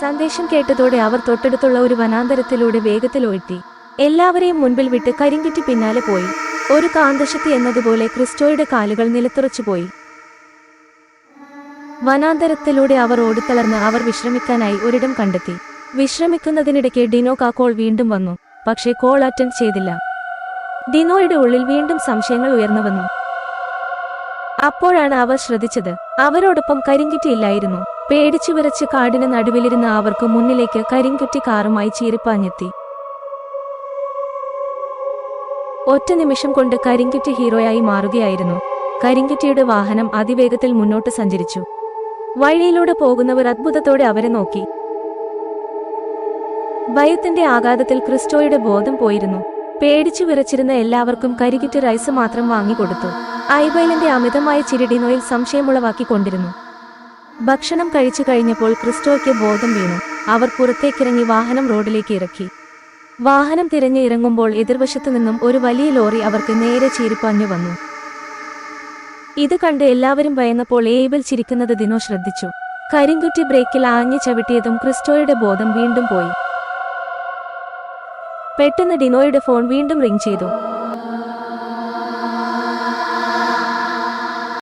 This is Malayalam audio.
സന്ദേശം കേട്ടതോടെ അവർ തൊട്ടടുത്തുള്ള ഒരു വനാന്തരത്തിലൂടെ വേഗത്തിൽ ഒഴുത്തി എല്ലാവരെയും മുൻപിൽ വിട്ട് കരിങ്കിറ്റ് പിന്നാലെ പോയി. ഒരു കാന്തശക്തി എന്നതുപോലെ ക്രിസ്റ്റോയുടെ കാലുകൾ നിലത്തുറച്ചുപോയി വനാന്തരത്തിലൂടെ അവർ ഓടിത്തളർന്ന് അവർ വിശ്രമിക്കാനായി ഒരിടം കണ്ടെത്തി. വിശ്രമിക്കുന്നതിനിടയ്ക്ക് ഡിനോ കാക്കോൾ വീണ്ടും വന്നു. പക്ഷേ കോൾ അറ്റൻഡ് ചെയ്തില്ല. ഡിനോയുടെ ഉള്ളിൽ വീണ്ടും സംശയങ്ങൾ ഉയർന്നു വന്നു. അപ്പോഴാണ് അവർ ശ്രദ്ധിച്ചത്. അവരോടൊപ്പം കരിങ്കുറ്റിയില്ലായിരുന്നു. പേടിച്ചു വിറച്ച് കാടിന് നടുവിലിരുന്ന അവർക്ക് മുന്നിലേക്ക് കരിങ്കുറ്റി കാറുമായി ചീറിപ്പാഞ്ഞെത്തി. ഒറ്റ നിമിഷം കൊണ്ട് കരിങ്കുറ്റി ഹീറോയായി മാറുകയായിരുന്നു. കരിങ്കുറ്റിയുടെ വാഹനം അതിവേഗത്തിൽ മുന്നോട്ട് സഞ്ചരിച്ചു. വഴിയിലൂടെ പോകുന്നവർ അത്ഭുതത്തോടെ അവരെ നോക്കി. ഭയത്തിന്റെ ആഘാതത്തിൽ ക്രിസ്റ്റോയുടെ ബോധം പോയിരുന്നു. പേടിച്ചു വിറച്ചിരുന്ന എല്ലാവർക്കും കരികിറ്റ് റൈസ് മാത്രം വാങ്ങിക്കൊടുത്തു. ഐബൈലിന്റെ അമിതമായ ചിരിഡിനോയിൽ സംശയമുളവാക്കിക്കൊണ്ടിരുന്നു. ഭക്ഷണം കഴിച്ചു കഴിഞ്ഞപ്പോൾ ക്രിസ്റ്റോയ്ക്ക് ബോധം വീണു. അവർ പുറത്തേക്കിറങ്ങി വാഹനം റോഡിലേക്ക് ഇറക്കി. വാഹനം തിരഞ്ഞ് ഇറങ്ങുമ്പോൾ എതിർവശത്തു നിന്നും ഒരു വലിയ ലോറി അവർക്ക് നേരെ ചീരിപ്പാഞ്ഞു വന്നു. ഇത് കണ്ട് എല്ലാവരും ഭയന്നപ്പോൾ ഏബൽ ചിരിക്കുന്നത് ദിനോ ശ്രദ്ധിച്ചു. കരിങ്കുറ്റി ബ്രേക്കിൽ ആഞ്ഞു ചവിട്ടിയതും ക്രിസ്റ്റോയുടെ ബോധം വീണ്ടും പോയി. പെട്ടെന്ന് ഡിനോയുടെ ഫോൺ വീണ്ടും റിംഗ് ചെയ്തു.